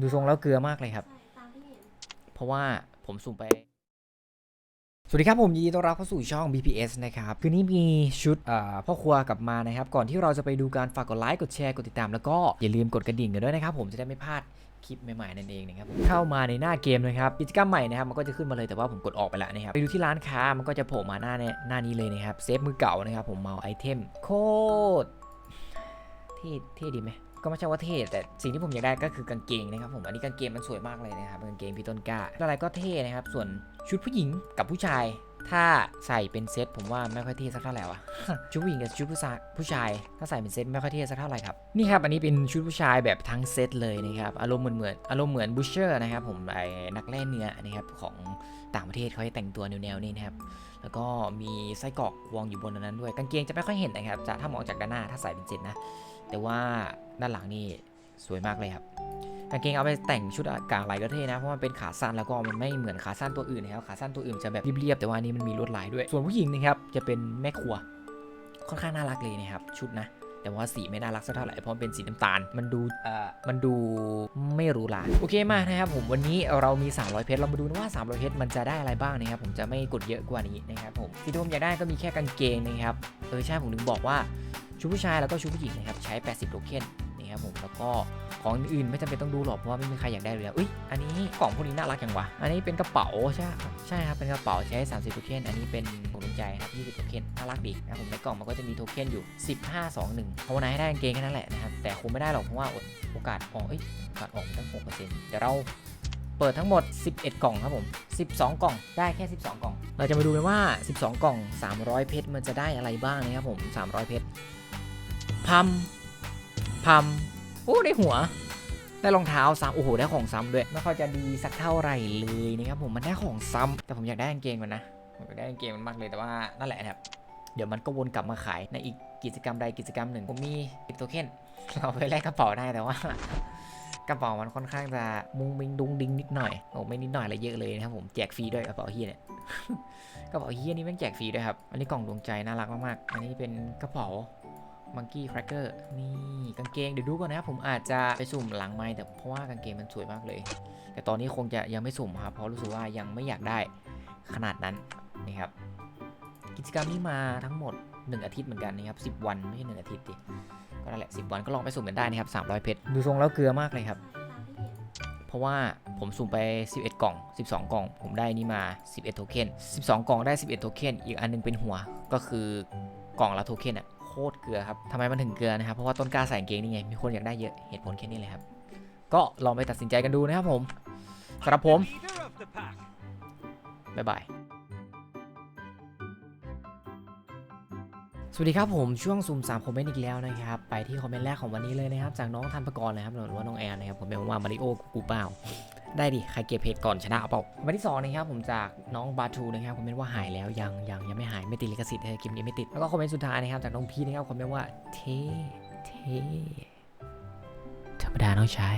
ดูทรงแล้วเกลือมากเลยครับตามที่เห็นเพราะว่าผมสุ่มไป สวัสดีครับผมยินดีต้อนรับเข้าสู่ช่อง BPS นะครับ คืนนี้มีชุดเอ่อพ่อครัวกลับมานะครับ ก่อนที่เราจะไปดูการฝากกดไลค์ กดแชร์ กดติดตาม แล้วก็อย่าลืมกดกระดิ่งกันด้วยนะครับ ผมจะได้ไม่พลาดคลิปใหม่ๆนั่นเองนะครับผมเข้ามาในหน้าเกมนะครับกิจกรรมใหม่นะครับมันก็จะขึ้นมาเลยแต่ว่าผมกดออกไปแล้วนะครับไปดูที่ร้านค้ามันก็จะโผล่มาหน้าเนี่ยหน้านี้เลยนะครับเซฟมือเก่านะครับผมเมาไอเทมโคตรเท่เท่ดีไหม ก็ไม่ใช่ว่าเท่แต่สิ่งที่ผมอยากได้ก็คือกางเกงนะครับผมอันนี้กางเกงมันสวยมากเลยนะครับกางเกงพี่ต้นกล้าอะไรก็เท่นะครับส่วนชุดผู้หญิงกับผู้ชาย ถ้าใส่เป็นเซตผมว่าไม่ค่อยเท่สักเท่าไหร่วะชุดผู้หญิงกับชุดผู้ชายผู้ชาย ถ้าใส่เป็นเซตไม่ค่อยเท่สักเท่าไหร่ครับนี่ครับอันนี้เป็นชุดผู้ชายแบบทั้งเซตเลยนะครับอารมณ์เหมือนเหมือนอารมณ์เหมือนบูชเชอร์นะครับผมไอ้นักแล่เนื้อนะครับของต่างประเทศเขาให้แต่งตัวแนวๆนี้นะครับแล้วก็มีไส้กรอกวางอยู่บนนั้นด้วยกางเกงจะไม่ค่อยเห็นนะครับจะถ้ามองจากด้านหน้าถ้าใส่เป็นเจ็ดนะแต่ว่าด้านหลังนี่ สวยมากเลยครับกางเกงเอาไปแต่งชุดกางไหลก็เท่นะ เพราะมันเป็นขาสั้นแล้วก็มันไม่เหมือนขาสั้นตัวอื่นนะครับ ขาสั้นตัวอื่นจะแบบเรียบๆ แต่ว่านี้มันมีลวดลายด้วย ส่วนผู้หญิงนะครับจะเป็นแม่ครัว ค่อนข้างน่ารักเลยนะครับชุดนะ แต่ว่าสีไม่น่ารักสักเท่าไหร่เพราะเป็นสีน้ำตาล มันดูเอ่อมันดูไม่หรูหราโอเคมากนะครับผมวันนี้เรามี 300 เพชรเรามาดูนะว่า 300 เพชรมันจะได้อะไรบ้างนะครับผมจะไม่กดเยอะกว่านี้นะครับผมสิ่งที่ผมอยากได้ก็มีแค่กางเกงนะครับเออใช่ผมถึงบอกว่าชุดผู้ชายแล้วก็ชุดผู้หญิงนะครับใช้ 80โทเคน นะครับผมแล้วก็ของอื่นๆไม่จำเป็นต้องดูหรอกเพราะว่าไม่มีใครอยากได้เลยอุ้ยอันนี้กล่องพวกนี้น่ารักจังวะอันนี้เป็นกระเป๋าใช่ใช่ครับเป็นกระเป๋าใช้30โทเค็นอันนี้เป็นของดวงใจครับ20โทเค็นน่ารักดีนะผมในกล่องมันก็จะมีโทเค็นอยู่ 15 2 1ภาวนาให้ได้กางเกงแค่นั้นแหละนะครับแต่คงไม่ได้หรอกเพราะว่าโอกาสออกเอ้ยโอกาสออกตั้ง6%เดี๋ยวเราเปิดทั้งหมด 11 กล่องครับผม 12 กล่อง ได้แค่ 12 กล่อง เราจะมาดูกันว่า 12 กล่อง 300 เพชร มันจะได้อะไรบ้างนะครับผม 300 เพชรพัม พัมโอ้ได้หัว ได้รองเท้าซ้ำโอ้โหได้ของซ้ำด้วยไม่ค่อยจะดีสักเท่าไหร่เลยนะครับผมมันได้ของซ้ำแต่ผมอยากได้กางเกงมันนะผมอยากได้กางเกงมันมากเลยแต่ว่านั่นแหละครับเดี๋ยวมันก็วนกลับมาขายในอีกกิจกรรมใดกิจกรรมหนึ่งผมมีติดโทเค็นเราไปแลกกระเป๋าได้แต่ว่ากระเป๋ามันค่อนข้างจะมุงมิงดุงดิงนิดหน่อยโอ้ไม่นิดหน่อยอะไรเยอะเลยนะครับผมแจกฟรีด้วยกระเป๋าเฮียเนี่ยกระเป๋าเฮียนี่แม่งแจกฟรีด้วยครับอันนี้กล่องดวงใจน่ารักมากๆอันนี้เป็นกระเป๋า มังกี้แครกเกอร์นี่กางเกงเดี๋ยวดูก่อนนะครับผมอาจจะไปสุ่มหลังไม้แต่เพราะว่ากางเกงมันสวยมากเลย แต่ตอนนี้คงจะยังไม่สุ่มครับเพราะรู้สึกว่ายังไม่อยากได้ขนาดนั้นนี่ครับกิจกรรมนี้มาทั้งหมด 1 อาทิตย์เหมือนกันนะครับ10 วันไม่ใช่1อาทิตย์ดิก็นั่นแหละ10 วันก็ลองไปสุ่มกันได้นะครับ300 เพชรดูทรงแล้วเกลือมากเลยครับ เพราะว่าผมสุ่มไป 11 กล่อง 12 กล่อง ผมได้นี่มา 11 โทเค็น12 กล่องได้ 11 โทเค็นอีกอันหนึงเป็นหัวก็คือกล่องละโทเค็นอะ คตรเกลือครับทำไมมันถึงเกลือนะครับ เพราะว่าต้นกล้าใส่กางเกงนี่ไง มีคนอยากได้เยอะ เหตุผลแค่นี้เลยครับ ก็ลองไปตัดสินใจกันดูนะครับผมสำหรับผม บ๊ายบาย สวัสดีครับผมช่วงซุ่มสามคอมเมนต์อีกแล้วนะครับ ไปที่คอมเมนต์แรกของวันนี้เลยนะครับ จากน้องทันประกรณ์นะครับหรือว่าน้องแอนนะครับผมเป็นว่ามาริโอกูเปล่า ได้ดิ ใครเก็บเพจก่อนชนะเอาเปล่าวันที่สองนะครับผมจากน้องบาทูนะครับคอมเมนต์ว่าหายแล้วยังยังยังไม่หายไม่ติดลิขสิทธิ์เลยคลิปนี้ไม่ติด แล้วก็คอมเมนต์สุดท้ายนะครับจากน้องพีนะครับคอมเมนต์ว่าเท่เท่ธรรมดาน้องชาย